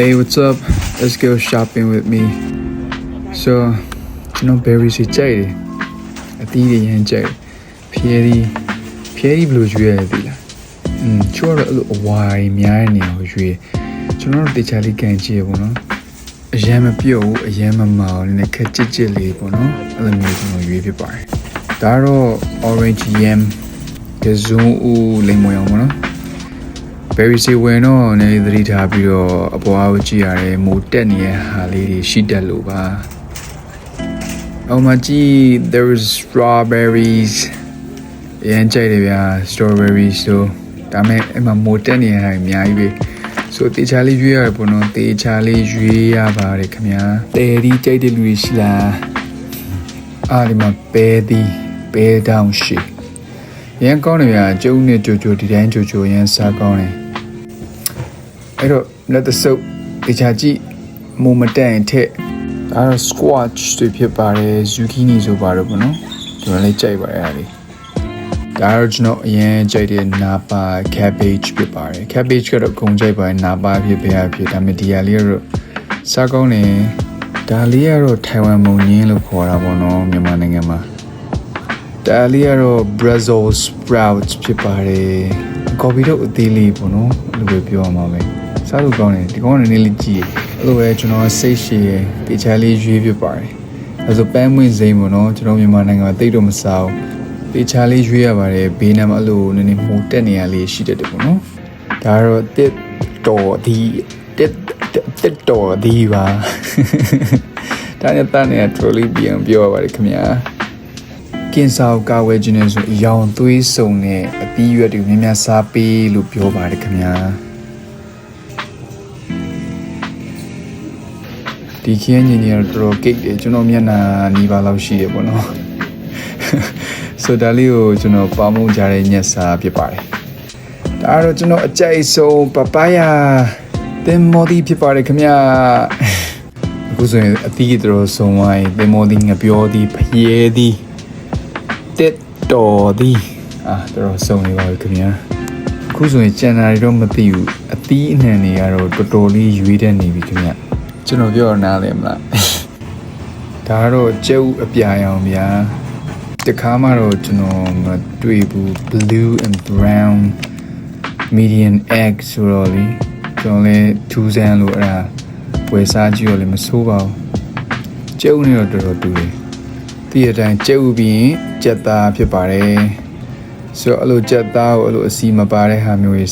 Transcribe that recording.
Hey, what's up? Let's go shopping with me. So, ကျွန်တော် berry စီကြိုက်တယ်။အသီးတွေရမ်းကြိုက်တယ်။ဖျဲသီးဖျဲသီးဘယ်လိုရွေးရလဲသိလား။อืมချိုးရတော့အဲ့လိုအဝါးကြီးများတဲ့နေရာကိုရွေး။ကျွန်တော်တို့တေချာလေးကန်ကြည့်ရပေါ့နော်။အရန်မပြုတ်ဘူးအရန်မမောင်နည်းခက်ကြစ်ကြစ်လေးပေါ့နော်။အဲ့လိုမျိုးကျွန်တော်ရွေးဖြစ်ပါတယ်။ဒါတော့ orange yam ကဇွန်ဦးလိမ္မော်ရောင်ပေါ့နော်။ berry စီဝင်တော့နည်းနည်းသတိထားပြီးတော့အပေါ်အားကိုကြည့်ရတယ်မိုးတက်နေတဲ့ဟာလေးတွေရှိတတ်လို့ပါအောင်မကြည့် there is strawberries ရမ်းကြိုက်တယ်ဗျာ strawberries ဆိုဒါမဲ့အဲ့မှာမိုးတက်နေတဲ့ဟာအများကြီးပဲဆိုတေချာလေးရွေးရတယ်ပေါ့နော်တေချာလေးရွေးရပါတယ်ခင်ဗျာတဲဒီကြိုက်တဲ့လူတွေရှိလားအားဒီမှာပဲဒီပဲတောင်ရှိရန်ကောင်းတယ်ဗျာကျုံနဲ့ကြိုကြိုဒီတိုင်းကြိုကြိုရန်စားကောင်းတယ် အဲ့တော့လက်သဆုပ်တေချာကြည့်မုံမတန့်ရင်ထက်ဒါတော့ squash တွေဖြစ်ပါတယ် zucchini ဆိုပါတော့ဗောနော်ကျွန်တော်လည်းကြိုက်ပါတယ်အဲ့ဒါလေးဒါတော့ကျွန်တော်အရင်ကြိုက်တဲ့နာပါ cabbage ဖြစ်ပါတယ် cabbage ကတော့ဂုံကြိုက်ပါတယ်နာပါဖြစ်ပဲဖြစ်ဒါပေမဲ့ဒီဟာလေးကတော့စားကောင်းတယ်ဒါလေးကတော့ထိုင်ဝမ်မုံညင်းလို့ခေါ်တာဗောနော်မြန်မာနိုင်ငံမှာဒါလေးကတော့ Brazil sprouts ဖြစ်ပါတယ်။ကော်ပီတော့အသေးလေးပေါ့နော်။အဲ့လိုပဲပြောရမှာပဲ။ စားလို့ကောင်းတယ်ဒီကောင်ကနည်းနည်းလေးကြည့်။အဲ့လိုပဲကျွန်တော်စိတ်ရှည်ရယ်တေချာလေးရွေးဖြစ်ပါတယ်။အဲဆိုပန်းမွင့်စိမ်းပေါ့နော်။ကျွန်တော်မြန်မာနိုင်ငံမှာတိတ်တော့မစားဘူး။တေချာလေးရွေးရပါတယ်။ဘေးနားမှာအဲ့လိုနည်းနည်းမှုတက်နေရလေးရှိတတ်တယ်ပေါ့နော်။ဒါကတော့တစ်တော်ဒီတစ်တစ်တော်ဒီပါ။ဒါနဲ့တန်းနေ trolley ပြန်ပြောရပါတယ်ခင်ဗျာ။ကင်ဆာကိုကာဝယ်ခြင်းနဲ့ဆိုအယောင်သွေးစုံနဲ့အသီးရွက်တွေများများစားပေးလို့ပြောပါတယ်ခင်ဗျာ ဒီခင်းညင်ညင်တော့တော်တော်ကိတ်တယ်ကျွန်တော်မျက်နှာနီးပါးလောက်ရှိရပေါ့နော်ဆိုဒါလေးကိုကျွန်တော်ပါမုံကြတဲ့ညက်စားဖြစ်ပါတယ်ဒါကတော့ကျွန်တော်အကြိုက်ဆုံးပပယာတင်မော်ဒီဖြစ်ပါတယ်ခင်ဗျာအခုဆိုရင်အသီးတော်ဆုံးဝိုင်းတင်မော်ဒီငပြောဒီဖျဲဒီတက်တော်သည်အာတော်တော်စုံနေပါပြီခင်ဗျာအခုဆိုရင်ကျန်တာတွေတော့မသိဘူးအသီးအနှံတွေကတော့တော်တော်လေးရွေးတတ်နေပြီခင်ဗျ ကျွန်တော်ပြောရနားလဲမလားဒါကတော့ကျုပ်အပြာရောင်ဗျာတခါမှတော့ကျွန်တော်မတွေ့ဘူး blue and brown median egg ဆိုတော့လေကျွန်တော်လည်းထူးဆန်းလို့အဲ့ဒါဝယ်စားကြည့်တော့လည်းမဆိုးပါဘူးကျုပ်နဲ့တော့တော်တော်တူတယ်တည့်ရတိုင်းကျဲဥပြီးရင်ကြက်သားဖြစ်ပါတယ်ဆိုတော့အဲ့လိုကြက်သားကိုအဲ့လိုအစီမပါတဲ့ဟာမျိုးကြီး